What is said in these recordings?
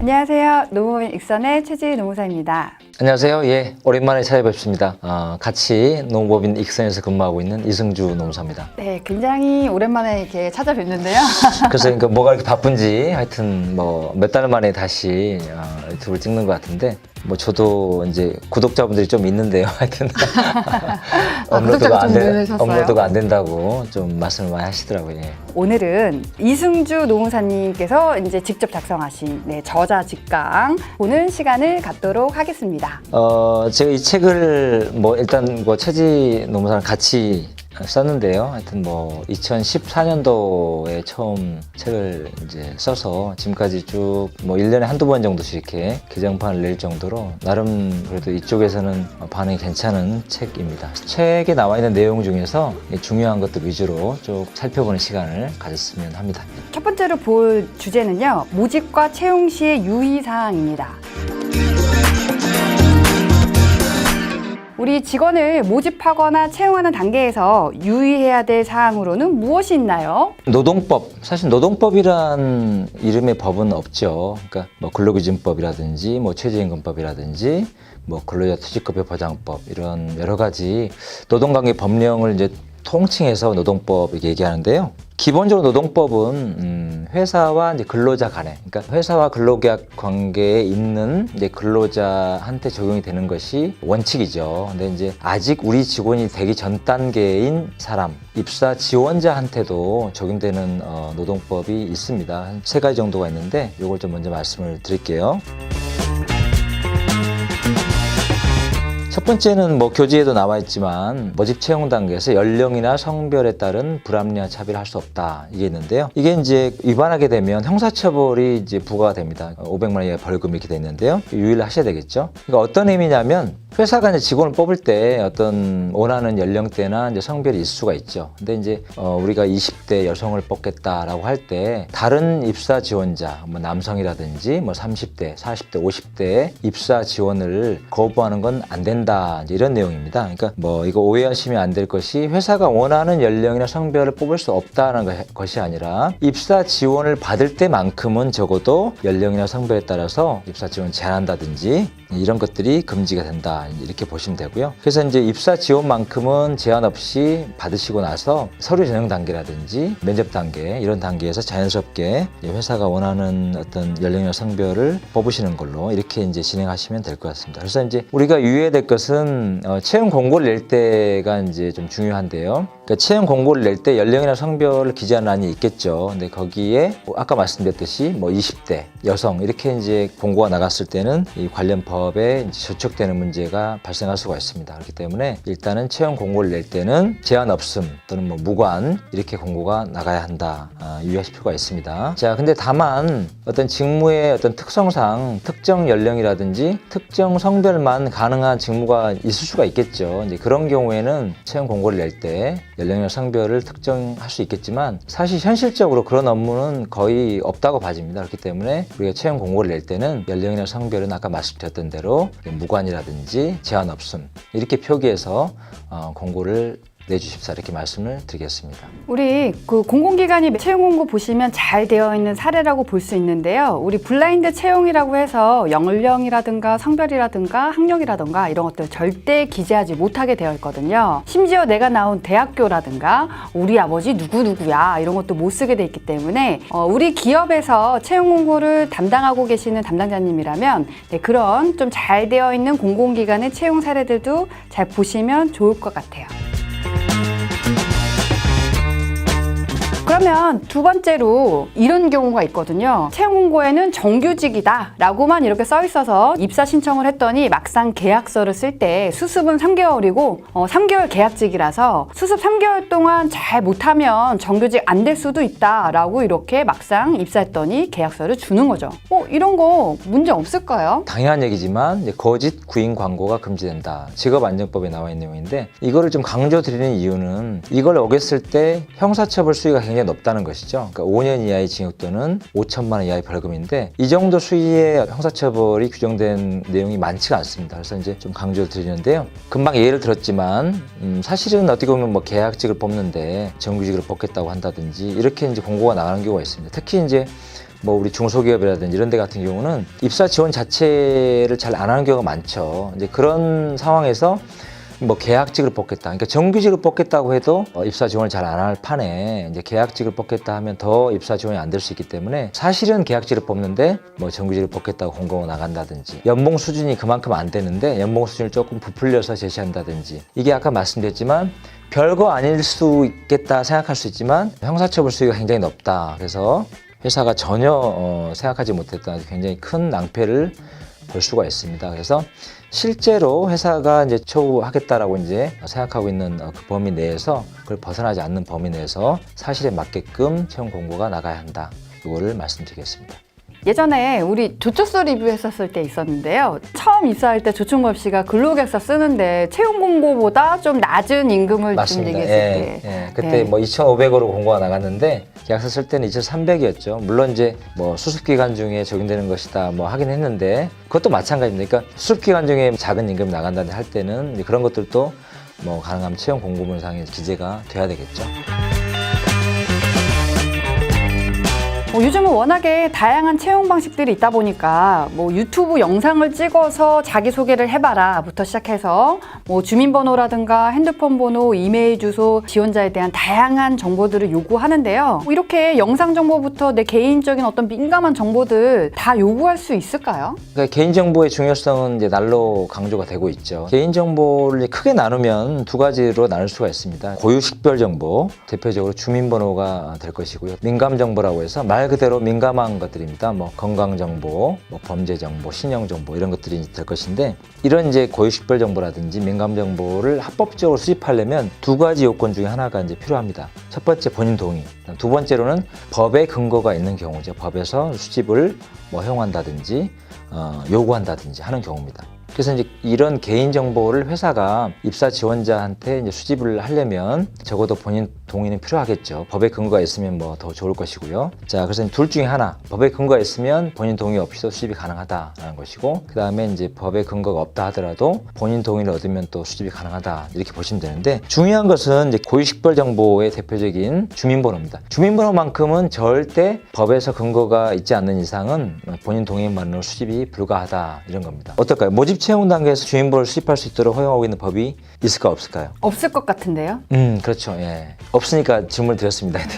안녕하세요. 노무민 익선의 최지 노무사입니다. 안녕하세요. 예, 오랜만에 찾아뵙습니다. 어, 같이 농법인 익선에서 근무하고 있는 이승주 농사입니다. 네, 굉장히 오랜만에 이렇게 찾아뵙는데요. 그래서 그러니까 뭐가 이렇게 바쁜지 하여튼 뭐 몇 달 만에 다시 어, 유튜브를 찍는 것 같은데 뭐 저도 이제 구독자분들이 좀 있는데요. 하여튼 구독자가 좀 안, 되- 늘으셨어요? 업로드가 안 된다고 좀 말씀을 많이 하시더라고요. 예. 오늘은 이승주 노무사님께서 이제 직접 작성하신 네, 저자 직강 보는 시간을 갖도록 하겠습니다. 어, 제가 이 책을 뭐 일단 뭐 최지 노무사랑 같이 썼는데요. 하여튼 뭐 2014년도에 처음 책을 이제 써서 지금까지 쭉 뭐 1년에 한두 번 정도씩 이렇게 개정판을 낼 정도로 나름 그래도 이쪽에서는 반응이 괜찮은 책입니다. 책에 나와 있는 내용 중에서 중요한 것들 위주로 쭉 살펴보는 시간을 가졌으면 합니다. 첫 번째로 볼 주제는요. 모집과 채용 시의 유의사항입니다. 우리 직원을 모집하거나 채용하는 단계에서 유의해야 될 사항으로는 무엇이 있나요? 노동법 사실 노동법이란 이름의 법은 없죠. 그러니까 뭐 근로기준법이라든지 뭐 최저임금법이라든지 뭐 근로자 퇴직급여 보장법 이런 여러 가지 노동관계 법령을 이제 통칭해서 노동법 얘기하는데요. 기본적으로 노동법은 음, 회사와 근로자 간에, 그러니까 회사와 근로계약 관계에 있는 근로자한테 적용이 되는 것이 원칙이죠. 근데 이제 아직 우리 직원이 되기 전 단계인 사람, 입사 지원자한테도 적용되는 어, 노동법이 있습니다. 한 세 가지 정도가 있는데 이걸 좀 먼저 말씀을 드릴게요. 첫 번째는 뭐 교재에도 나와 있지만 모집 채용 단계에서 연령이나 성별에 따른 불합리한 차별을 할 수 없다 이게 있는데요. 이게 이제 위반하게 되면 형사처벌이 이제 부과가 됩니다. 500만 원 이하의 벌금 이렇게 돼 있는데요. 유의를 하셔야 되겠죠. 그러니까 어떤 의미냐면 회사가 이제 직원을 뽑을 때 어떤 원하는 연령대나 이제 성별이 있을 수가 있죠. 근데 이제 어, 우리가 20대 여성을 뽑겠다라고 할 때 다른 입사 지원자, 뭐 남성이라든지 뭐 30대, 40대, 50대의 입사 지원을 거부하는 건 안 된다. 이제 이런 내용입니다. 그러니까 뭐 이거 오해하시면 안 될 것이 회사가 원하는 연령이나 성별을 뽑을 수 없다는 거- 것이 아니라 입사 지원을 받을 때만큼은 적어도 연령이나 성별에 따라서 입사 지원 제한한다든지 이런 것들이 금지가 된다. 이렇게 보시면 되고요. 그래서 이제 입사 지원만큼은 제한 없이 받으시고 나서 서류 전형 단계라든지 면접 단계 이런 단계에서 자연스럽게 회사가 원하는 어떤 연령이나 성별을 뽑으시는 걸로 이렇게 이제 진행하시면 될 것 같습니다. 그래서 이제 우리가 유의해야 될 것은 어, 채용 공고를 낼 때가 이제 좀 중요한데요. 그러니까 채용 공고를 낼 때 연령이나 성별을 기재하는 안이 있겠죠. 근데 거기에 뭐 아까 말씀드렸듯이 뭐 20대 여성 이렇게 이제 공고가 나갔을 때는 이 관련 법에 이제 저촉되는 문제가 발생할 수가 있습니다. 그렇기 때문에 일단은 채용 공고를 낼 때는 제한 없음 또는 뭐 무관 이렇게 공고가 나가야 한다. 아, 유의하실 필요가 있습니다. 자, 근데 다만 어떤 직무의 어떤 특성상 특정 연령이라든지 특정 성별만 가능한 직무가 있을 수가 있겠죠. 이제 그런 경우에는 채용 공고를 낼때 연령이나 성별을 특정할 수 있겠지만 사실 현실적으로 그런 업무는 거의 없다고 봐집니다. 그렇기 때문에 우리가 채용 공고를 낼 때는 연령이나 성별은 아까 말씀드렸던 대로 무관이라든지 제한 없음 이렇게 표기해서 어, 공고를 내주십사 이렇게 말씀을 드리겠습니다. 우리 그 공공기관이 채용 공고 보시면 잘 되어 있는 사례라고 볼 수 있는데요. 우리 블라인드 채용이라고 해서 연령이라든가 성별이라든가 학력이라든가 이런 것들 절대 기재하지 못하게 되어 있거든요. 심지어 내가 나온 대학교라든가 우리 아버지 누구누구야 이런 것도 못 쓰게 돼 있기 때문에 어, 우리 기업에서 채용 공고를 담당하고 계시는 담당자님이라면 네, 그런 좀 잘 되어 있는 공공기관의 채용 사례들도 잘 보시면 좋을 것 같아요. 그러면 두 번째로 이런 경우가 있거든요. 채용 공고에는 정규직이다 라고만 이렇게 써 있어서 입사 신청을 했더니 막상 계약서를 쓸 때 수습은 3개월이고 어, 3개월 계약직이라서 수습 3개월 동안 잘 못하면 정규직 안 될 수도 있다 라고 이렇게 막상 입사했더니 계약서를 주는 거죠. 어, 이런 거 문제 없을까요? 당연한 얘기지만 거짓 구인 광고가 금지된다. 직업안정법에 나와 있는 내용인데 이거를 좀 강조 드리는 이유는 이걸 어겼을 때 형사처벌 수위가 굉장히 높다는 것이죠. 그러니까 5년 이하의 징역 또는 5천만 원 이하의 벌금인데 이 정도 수위의 형사처벌이 규정된 내용이 많지가 않습니다. 그래서 이제 좀 강조를 드리는데요. 금방 예를 들었지만 음, 사실은 어떻게 보면 뭐 계약직을 뽑는데 정규직을 뽑겠다고 한다든지 이렇게 이제 공고가 나가는 경우가 있습니다. 특히 이제 뭐 우리 중소기업이라든지 이런 데 같은 경우는 입사 지원 자체를 잘 안 하는 경우가 많죠. 이제 그런 상황에서 뭐 계약직을 뽑겠다. 그러니까 정규직을 뽑겠다고 해도 어, 입사 지원을 잘 안 할 판에 이제 계약직을 뽑겠다 하면 더 입사 지원이 안 될 수 있기 때문에 사실은 계약직을 뽑는데 뭐 정규직을 뽑겠다고 공고가 나간다든지 연봉 수준이 그만큼 안 되는데 연봉 수준을 조금 부풀려서 제시한다든지 이게 아까 말씀드렸지만 별거 아닐 수 있겠다 생각할 수 있지만 형사처벌 수위가 굉장히 높다. 그래서 회사가 전혀 어, 생각하지 못했던 굉장히 큰 낭패를 볼 수가 있습니다. 그래서 실제로 회사가 이제 처우하겠다라고 이제 생각하고 있는 어, 그 범위 내에서 그걸 벗어나지 않는 범위 내에서 사실에 맞게끔 채용 공고가 나가야 한다. 이거를 말씀드리겠습니다. 예전에 우리 조초서 리뷰했었을 때 있었는데요. 처음 입사할 때 조충범 씨가 근로계약서 쓰는데 채용 공고보다 좀 낮은 임금을 좀 맞습니다. 얘기했을 예, 때. 예. 그때 네. 뭐 2,500으로 공고가 나갔는데 계약서 쓸 때는 2,300이었죠. 물론 이제 뭐 수습 기간 중에 적용되는 것이다 뭐 하긴 했는데 그것도 마찬가지입니다. 그러니까 수습 기간 중에 작은 임금 나간다는 할 때는 그런 것들도 뭐 가능하면 채용 공고문상에 기재가 돼야 되겠죠. 뭐 요즘은 워낙에 다양한 채용 방식들이 있다 보니까 뭐 유튜브 영상을 찍어서 자기 소개를 해봐라부터 시작해서 뭐 주민번호라든가 핸드폰 번호, 이메일 주소, 지원자에 대한 다양한 정보들을 요구하는데요. 뭐 이렇게 영상 정보부터 내 개인적인 어떤 민감한 정보들 다 요구할 수 있을까요? 그러니까 개인정보의 중요성은 이제 날로 강조가 되고 있죠. 개인정보를 크게 나누면 두 가지로 나눌 수가 있습니다. 고유식별 정보, 대표적으로 주민번호가 될 것이고요. 민감정보라고 해서 말 그대로 민감한 것들입니다. 뭐 건강 정보, 뭐 범죄 정보, 신용 정보 이런 것들이 될 것인데 이런 이제 고유식별 정보라든지 민감 정보를 합법적으로 수집하려면 두 가지 요건 중에 하나가 이제 필요합니다. 첫 번째 본인 동의, 두 번째로는 법의 근거가 있는 경우죠. 법에서 수집을 뭐 허용한다든지 어, 요구한다든지 하는 경우입니다. 그래서 이제 이런 개인 정보를 회사가 입사 지원자한테 이제 수집을 하려면 적어도 본인 동의는 필요하겠죠. 법의 근거가 있으면 뭐 더 좋을 것이고요. 자, 그래서 둘 중에 하나. 법의 근거가 있으면 본인 동의 없이도 수집이 가능하다라는 것이고, 그 다음에 이제 법의 근거가 없다 하더라도 본인 동의를 얻으면 또 수집이 가능하다 이렇게 보시면 되는데 중요한 것은 이제 고유식별 정보의 대표적인 주민번호입니다. 주민번호만큼은 절대 법에서 근거가 있지 않는 이상은 본인 동의만으로 수집이 불가하다 이런 겁니다. 어떨까요? 모집 채용 단계에서 주민번호를 수집할 수 있도록 허용하고 있는 법이 있을까 없을까요? 없을 것 같은데요. 음, 그렇죠. 예. 없으니까 질문을 드렸습니다.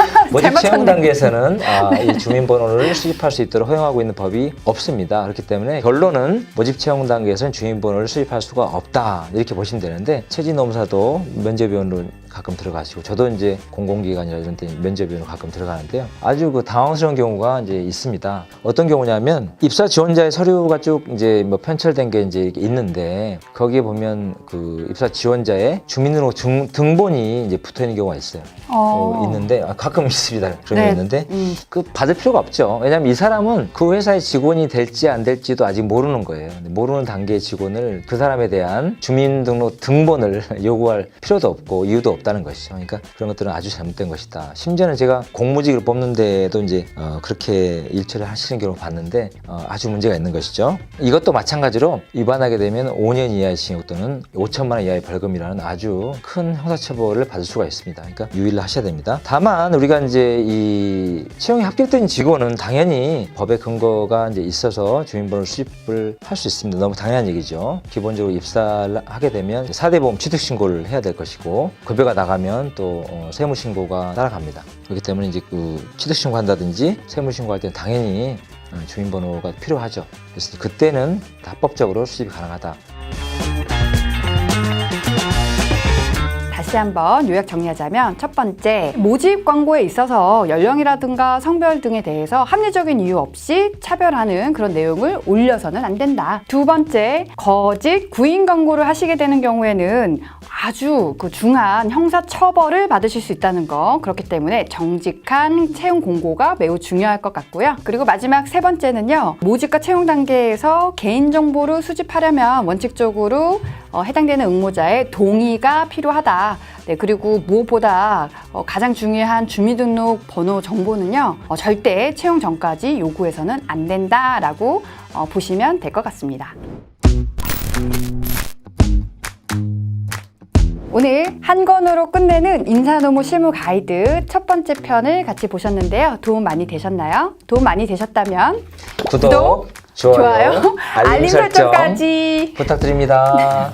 모집 잘 채용. 단계에서는 아, 이 주민번호를 수집할 수 있도록 허용하고 있는 법이 없습니다. 그렇기 때문에 결론은 모집 채용 단계에서는 주민번호를 수집할 수가 없다. 이렇게 보시면 되는데 체지노무사도 면접위원으로 가끔 들어가시고 저도 이제 공공기관이나 이런 데 면접위원으로 가끔 들어가는데요. 아주 그 당황스러운 경우가 이제 있습니다. 어떤 경우냐면 입사 지원자의 서류가 쭉 이제 뭐 편철된 게 이제 있는데 거기에 보면 그 입사 지원자의 등, 등본이 이제 붙어 있는 경우가 있어요. 어, 있는데 아, 가끔 있습니다. 그런 게 네. 있는데 음. 그 받을 필요가 없죠. 왜냐하면 이 사람은 그 회사의 직원이 될지 안 될지도 아직 모르는 거예요. 모르는 단계의 직원을 그 사람에 대한 주민등록 등본을 요구할 필요도 없고 이유도 없다는 것이죠. 그러니까 그런 것들은 아주 잘못된 것이다. 심지어는 제가 공무직을 뽑는데도 이제 어, 그렇게 일처리 하시는 경우 를 봤는데 어, 아주 문제가 있는 것이죠. 이것도 마찬가지로 위반하게 되면 5년 이하의 징역 또는 5천만 원 이하의 벌금이라는 아주 큰 형사처벌을 받을 수가 있습니다. 그러니까 유의를 하셔야 됩니다. 다만 우리가 이제 이 채용이 합격된 직원은 당연히 법의 근거가 이제 있어서 주민번호 수집을 할 수 있습니다. 너무 당연한 얘기죠. 기본적으로 입사를 하게 되면 4대 보험 취득 신고를 해야 될 것이고 급여가 나가면 또 어, 세무 신고가 따라갑니다. 그렇기 때문에 이제 그 취득 신고한다든지 세무 신고할 때는 당연히 어, 주민번호가 필요하죠. 그래서 그때는 다 합법적으로 수집이 가능하다. 다시 한번 요약 정리하자면 첫 번째 모집 광고에 있어서 연령이라든가 성별 등에 대해서 합리적인 이유 없이 차별하는 그런 내용을 올려서는 안 된다. 두 번째 거짓 구인 광고를 하시게 되는 경우에는 아주 그 중한 형사 처벌을 받으실 수 있다는 거 그렇기 때문에 정직한 채용 공고가 매우 중요할 것 같고요. 그리고 마지막 세 번째는요 모집과 채용 단계에서 개인 정보를 수집하려면 원칙적으로 어, 해당되는 응모자의 동의가 필요하다. 네, 그리고 무엇보다 어, 가장 중요한 주민등록 번호 정보는요, 어, 절대 채용 전까지 요구해서는 안 된다라고 어, 보시면 될 것 같습니다. 오늘 한 권으로 끝내는 인사노무 실무 가이드 첫 번째 편을 같이 보셨는데요. 도움 많이 되셨나요? 도움 많이 되셨다면 구독, 좋아요, 좋아요, 알림 설정까지. 부탁드립니다.